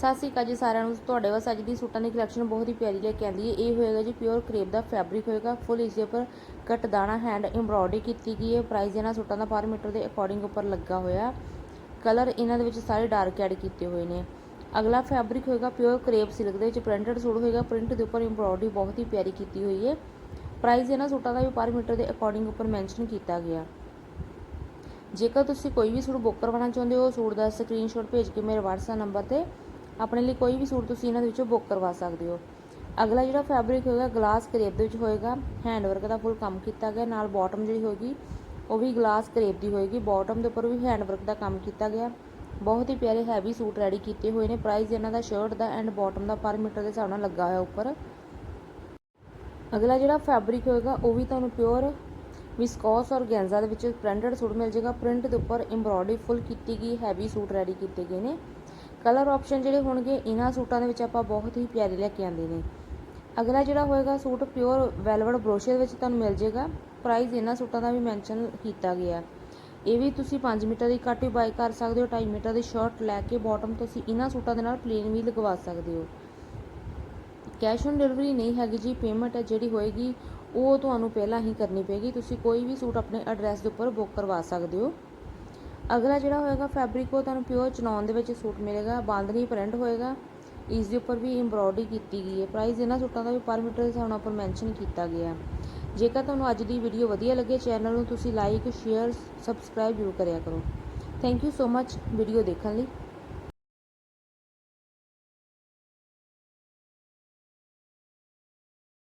ਸਤਿ ਸ਼੍ਰੀ ਅਕਾਲ ਜੀ ਸਾਰਿਆਂ ਨੂੰ। ਤੁਹਾਡੇ ਵਾਸਤੇ ਅੱਜ ਦੀ ਸੂਟਾਂ ਦੀ ਕਲੈਕਸ਼ਨ ਬਹੁਤ ਹੀ ਪਿਆਰੀ ਲੈ ਕੇ ਆਂਦੀ ਹੈ। ਇਹ ਹੋਏਗਾ ਜੀ ਪਿਓਰ ਕਰੇਪ ਦਾ ਫੈਬਰਿਕ ਹੋਏਗਾ। ਫੁੱਲ ਇਸ ਦੇ ਉੱਪਰ ਕੱਟ ਹੈਂਡ ਐਮਬ੍ਰੋਇਡਰੀ ਕੀਤੀ ਗਈ ਹੈ। ਪ੍ਰਾਈਸ ਇਹਨਾਂ ਸੂਟਾਂ ਦਾ ਪਰ ਮੀਟਰ ਦੇ ਅਕੋਰਡਿੰਗ ਉੱਪਰ ਲੱਗਾ ਹੋਇਆ। ਕਲਰ ਇਹਨਾਂ ਦੇ ਵਿੱਚ ਸਾਰੇ ਡਾਰਕ ਐਡ ਕੀਤੇ ਹੋਏ ਨੇ। ਅਗਲਾ ਫੈਬਰਿਕ ਹੋਏਗਾ ਪਿਓਰ ਕਰੇਪ ਸਿਲਕ ਦੇ ਵਿੱਚ। ਪ੍ਰਿੰਟਡ ਸੂਟ ਹੋਏਗਾ। ਪ੍ਰਿੰਟ ਦੇ ਉੱਪਰ ਐਮਬ੍ਰੋਇਡਰੀ ਬਹੁਤ ਹੀ ਪਿਆਰੀ ਕੀਤੀ ਹੋਈ ਹੈ। ਪ੍ਰਾਈਸ ਇਹਨਾਂ ਸੂਟਾਂ ਦਾ ਵੀ ਪਰ ਮੀਟਰ ਦੇ ਅਕੋਰਡਿੰਗ ਉੱਪਰ ਮੈਂਸ਼ਨ ਕੀਤਾ ਗਿਆ। ਜੇਕਰ ਤੁਸੀਂ ਕੋਈ ਵੀ ਸੂਟ ਬੁੱਕ ਕਰਵਾਉਣਾ ਚਾਹੁੰਦੇ ਹੋ, ਸੂਟ ਦਾ ਸਕਰੀਨਸ਼ਾਟ ਭੇਜ ਕੇ ਮੇਰੇ WhatsApp ਨੰਬਰ ਤੇ ਆਪਣੇ ਲਈ ਕੋਈ ਵੀ ਸੂਟ ਤੁਸੀਂ ਇਹਨਾਂ ਦੇ ਵਿੱਚੋਂ ਬੁੱਕ ਕਰਵਾ ਸਕਦੇ ਹੋ। ਅਗਲਾ ਜਿਹੜਾ ਫੈਬਰਿਕ ਹੋਏਗਾ ਗਲਾਸ ਕਰੇਪ ਦੇ ਵਿੱਚ ਹੋਏਗਾ। ਹੈਂਡ ਵਰਕ ਦਾ ਫੁੱਲ ਕੰਮ ਕੀਤਾ ਗਿਆ। ਨਾਲ ਬਾਟਮ ਜਿਹੜੀ ਹੋਏਗੀ, ਉਹ ਵੀ ਗਲਾਸ ਕਰੇਪ ਦੀ ਹੋਏਗੀ। ਬਾਟਮ ਦੇ ਉੱਪਰ ਵੀ ਹੈਂਡ ਵਰਕ ਦਾ ਕੰਮ ਕੀਤਾ ਗਿਆ। ਬਹੁਤ ਹੀ ਪਿਆਰੇ ਹੈਵੀ ਸੂਟ ਰੈਡੀ ਕੀਤੇ ਹੋਏ ਨੇ। ਪ੍ਰਾਈਸ ਇਹਨਾਂ ਦਾ ਸ਼ਰਟ ਦਾ ਐਂਡ ਬਾਟਮ ਦਾ ਪਰ ਮੀਟਰ ਦੇ ਹਿਸਾਬ ਨਾਲ ਲੱਗਾ ਹੋਇਆ ਉੱਪਰ। ਅਗਲਾ ਜਿਹੜਾ ਫੈਬਰਿਕ ਹੋਏਗਾ, ਉਹ ਵੀ ਤੁਹਾਨੂੰ ਪਿਓਰ ਵਿਸਕੋਸ ਔਰ ਗੈਂਜ਼ਾ ਦੇ ਵਿੱਚ ਪ੍ਰਿੰਟਡ ਸੂਟ ਮਿਲ ਜਾਏਗਾ। ਪ੍ਰਿੰਟ ਦੇ ਉੱਪਰ ਐਮਬ੍ਰੋਇਡਰੀ ਫੁੱਲ ਕੀਤੀ ਗਈ ਹੈਵੀ ਸੂਟ ਰੈਡੀ ਕੀਤੇ ਗਏ ਨੇ। ਕਲਰ ਆਪਸ਼ਨ ਜਿਹੜੇ ਹੋਣਗੇ, ਇਹਨਾਂ ਸੂਟਾਂ ਦੇ ਵਿੱਚ ਆਪਾਂ ਬਹੁਤ ਹੀ ਪਿਆਰੇ ਲੈ ਕੇ ਆਂਦੇ ਨੇ। ਅਗਲਾ ਜਿਹੜਾ ਹੋਏਗਾ ਸੂਟ ਪਿਓਰ ਵੈਲਵਟ ਬਰੋਸ਼ੇ ਦੇ ਵਿੱਚ ਤੁਹਾਨੂੰ ਮਿਲ ਜਾਏਗਾ। ਪ੍ਰਾਈਸ ਇਹਨਾਂ ਸੂਟਾਂ ਦਾ ਵੀ ਮੈਂਸ਼ਨ ਕੀਤਾ ਗਿਆ। ਇਹ ਵੀ ਤੁਸੀਂ 5 ਮੀਟਰ ਦੀ ਕੱਟ ਵੀ ਬਾਈ ਕਰ ਸਕਦੇ ਹੋ 2.5 ਮੀਟਰ ਦੀ ਸ਼ਰਟ ਲੈ ਕੇ ਬਾਟਮ ਤੁਸੀਂ ਇਹਨਾਂ ਸੂਟਾਂ ਦੇ ਨਾਲ ਪਲੇਨ ਵੀ ਲਗਵਾ ਸਕਦੇ ਹੋ। ਕੈਸ਼ ਔਨ ਡਿਲੀਵਰੀ ਨਹੀਂ ਹੈਗੀ ਜੀ ਪੇਮੈਂਟ ਹੈ ਜਿਹੜੀ ਹੋਏਗੀ, ਉਹ ਤੁਹਾਨੂੰ ਪਹਿਲਾਂ ਹੀ ਕਰਨੀ ਪਏਗੀ। ਤੁਸੀਂ ਕੋਈ ਵੀ ਸੂਟ ਆਪਣੇ ਐਡਰੈਸ ਦੇ ਉੱਪਰ ਬੁੱਕ ਕਰਵਾ ਸਕਦੇ ਹੋ। ਅਗਲਾ ਜਿਹੜਾ ਹੋਏਗਾ ਫੈਬਰਿਕ ਉਹ ਤੁਹਾਨੂੰ ਪਿਓਰ ਚਨੌਨ ਦੇ ਵਿੱਚ ਸੂਟ ਮਿਲੇਗਾ ਬਾਂਦਨੀ ਪ੍ਰਿੰਟ ਹੋਏਗਾ ਇਸ ਦੇ ਉੱਪਰ ਵੀ ਐਮਬ੍ਰੋਇਡਰੀ ਕੀਤੀ ਗਈ ਹੈ। ਪ੍ਰਾਈਸ ਇਹਨਾਂ ਸੂਟਾਂ ਦਾ ਵੀ ਪਰ ਮੀਟਰ ਦੇ ਹਿਸਾਬ ਨਾਲ ਉੱਪਰ ਮੈਂਸ਼ਨ ਕੀਤਾ ਗਿਆ ਜੇਕਰ ਤੁਹਾਨੂੰ ਅੱਜ ਦੀ ਵੀਡੀਓ ਵਧੀਆ ਲੱਗੇ ਚੈਨਲ ਨੂੰ, ਤੁਸੀਂ ਲਾਈਕ ਸ਼ੇਅਰ ਸਬਸਕ੍ਰਾਈਬ ਜ਼ਰੂਰ ਕਰਿਆ ਕਰੋ। Thank you so much video ਦੇਖਣ ਲਈ।